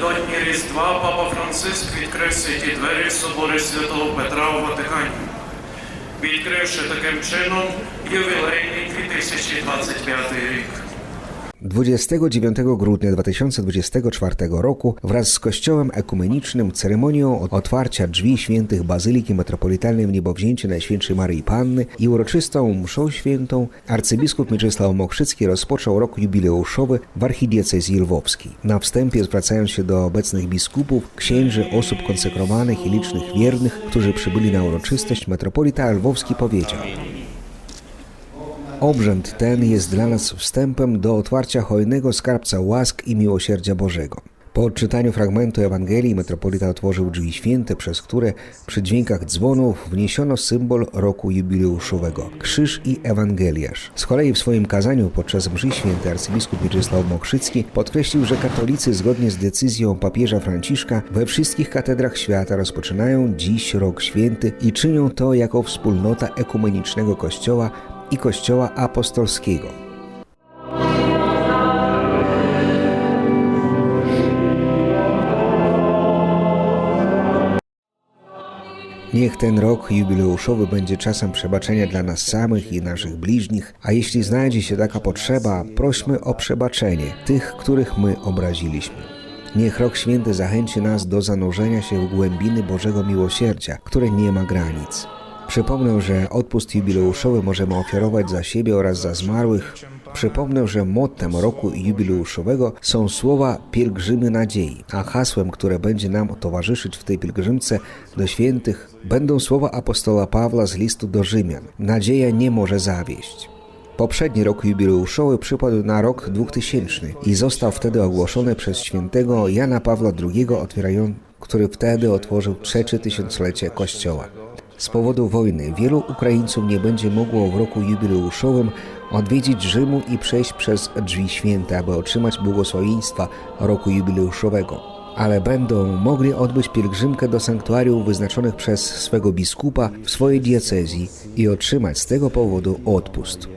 Напередодні Різдва Папа Франциск відкрив святі двері собори Святого Петра у Ватикані, відкривши таким чином ювілейний 2025 рік. 29 grudnia 2024 roku wraz z Kościołem Ekumenicznym ceremonią otwarcia drzwi świętych Bazyliki Metropolitalnej w Niebowzięcie Najświętszej Maryi Panny i uroczystą mszą świętą arcybiskup Mieczysław Mokrzycki rozpoczął rok jubileuszowy w archidiecezji lwowskiej. Na wstępie zwracając się do obecnych biskupów, księży, osób konsekrowanych i licznych wiernych, którzy przybyli na uroczystość, metropolita lwowski powiedział Obrzęd ten jest dla nas wstępem do otwarcia hojnego skarbca łask i miłosierdzia Bożego. Po odczytaniu fragmentu Ewangelii metropolita otworzył drzwi święte, przez które przy dźwiękach dzwonów wniesiono symbol roku jubileuszowego krzyż i ewangeliarz. Z kolei w swoim kazaniu podczas mszy świętej arcybiskup Mieczysław Mokrzycki podkreślił, że katolicy zgodnie z decyzją papieża Franciszka we wszystkich katedrach świata rozpoczynają dziś rok święty i czynią to jako wspólnota ekumenicznego kościoła i Kościoła Apostolskiego. Niech ten rok jubileuszowy będzie czasem przebaczenia dla nas samych i naszych bliźnich, a jeśli znajdzie się taka potrzeba, prośmy o przebaczenie tych, których my obraziliśmy. Niech rok święty zachęci nas do zanurzenia się w głębiny Bożego miłosierdzia, które nie ma granic. Przypomnę, że odpust jubileuszowy możemy ofiarować za siebie oraz za zmarłych. Przypomnę, że mottem roku jubileuszowego są słowa pielgrzymy nadziei, a hasłem, które będzie nam towarzyszyć w tej pielgrzymce do świętych, będą słowa apostoła Pawła z listu do Rzymian. Nadzieja nie może zawieść. Poprzedni rok jubileuszowy przypadł na rok 2000 i został wtedy ogłoszony przez świętego Jana Pawła II, otwierają, który wtedy otworzył trzecie tysiąclecie Kościoła. Z powodu wojny wielu Ukraińców nie będzie mogło w roku jubileuszowym odwiedzić Rzymu i przejść przez drzwi święte, aby otrzymać błogosławieństwa roku jubileuszowego. Ale będą mogli odbyć pielgrzymkę do sanktuariów wyznaczonych przez swego biskupa w swojej diecezji i otrzymać z tego powodu odpust.